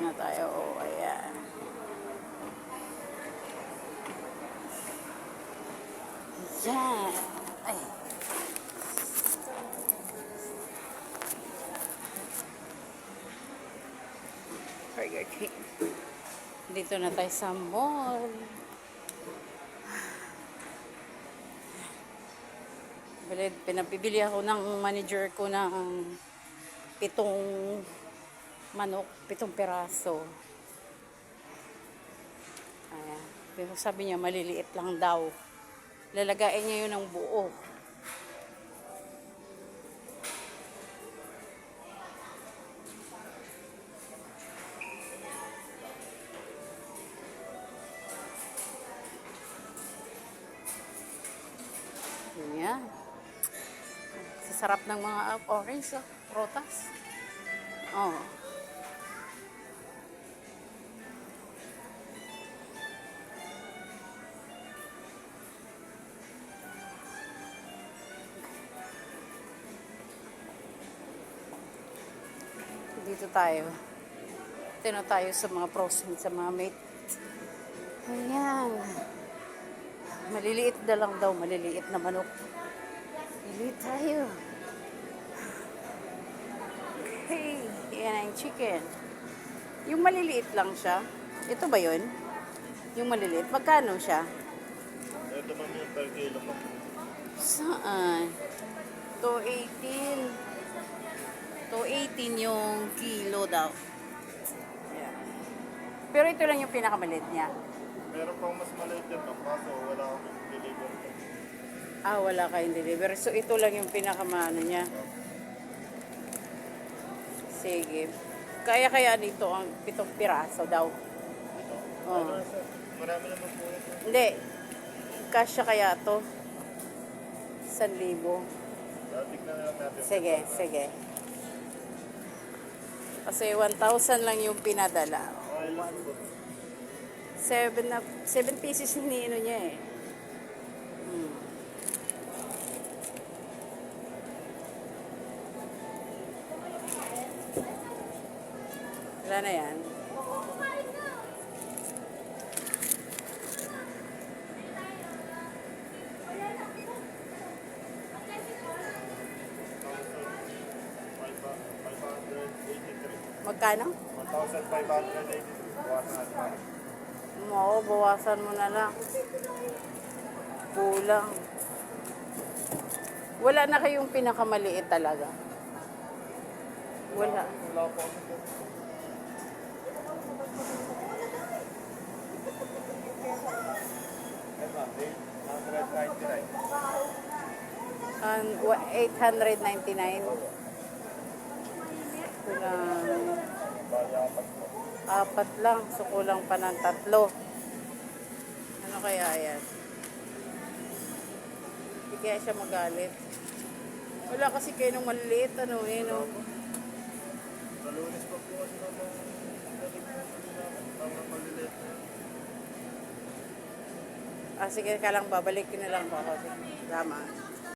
na tayo. Oh, ayan. Yan. Ay. Burger King. Dito na tayo sa mall. Bili, pinapibili ako ng manager ko ng pitong manok, pitong peraso. Ayan. Pero sabi niya, maliliit lang daw. Lalagayin niya yun ng buo. Yan. Sasarap ng mga orange, oh. Protas. Oh. Dito tayo. Dito na tayo sa mga frozen, sa mga mate. Ayan. Maliliit na lang daw, maliliit na manok. Pili tayo. Okay, yan ang chicken. Yung maliliit lang siya. Ito ba yun? Yung maliliit. Magkano siya? Ito yung per kilo mo. Saan? 218. 218 yung kilo daw. Yan. Pero ito lang yung pinakamaliit niya. Meron pang mas maliit dito, kaso wala akong deliver. Ah, wala kayong delivery. So, ito lang yung pinakamano niya. Sige. Kaya-kaya dito ang pitong piraso daw. Oh. Ano, sir? Marami naman po ito. Hindi. Kasya kaya to? 1,000. Tignan na lang natin. Sige, sige. Kasi 1,000 lang yung pinadala. Okay lang po. 7 na 7 pieces yung niino niya eh. Hmm. Wala na yan. Magkano? 1,583. Bawasan natin pa. Oo, bawasan mo na lang. Kulang. Wala na kayong pinakamaliit talaga. Wala. Wala po. Ito, 899. An 899. Kulang. Bali, apat lang. So, kulang pa ng tatlo. Ano kaya yan? Hindi kaya siya magalit. Wala kasi kayo nung maliliit. Ano eh, no? Sa lunes pa po kasi naman. Ah, sige ka lang. Babalik ko na lang po ako. Tama.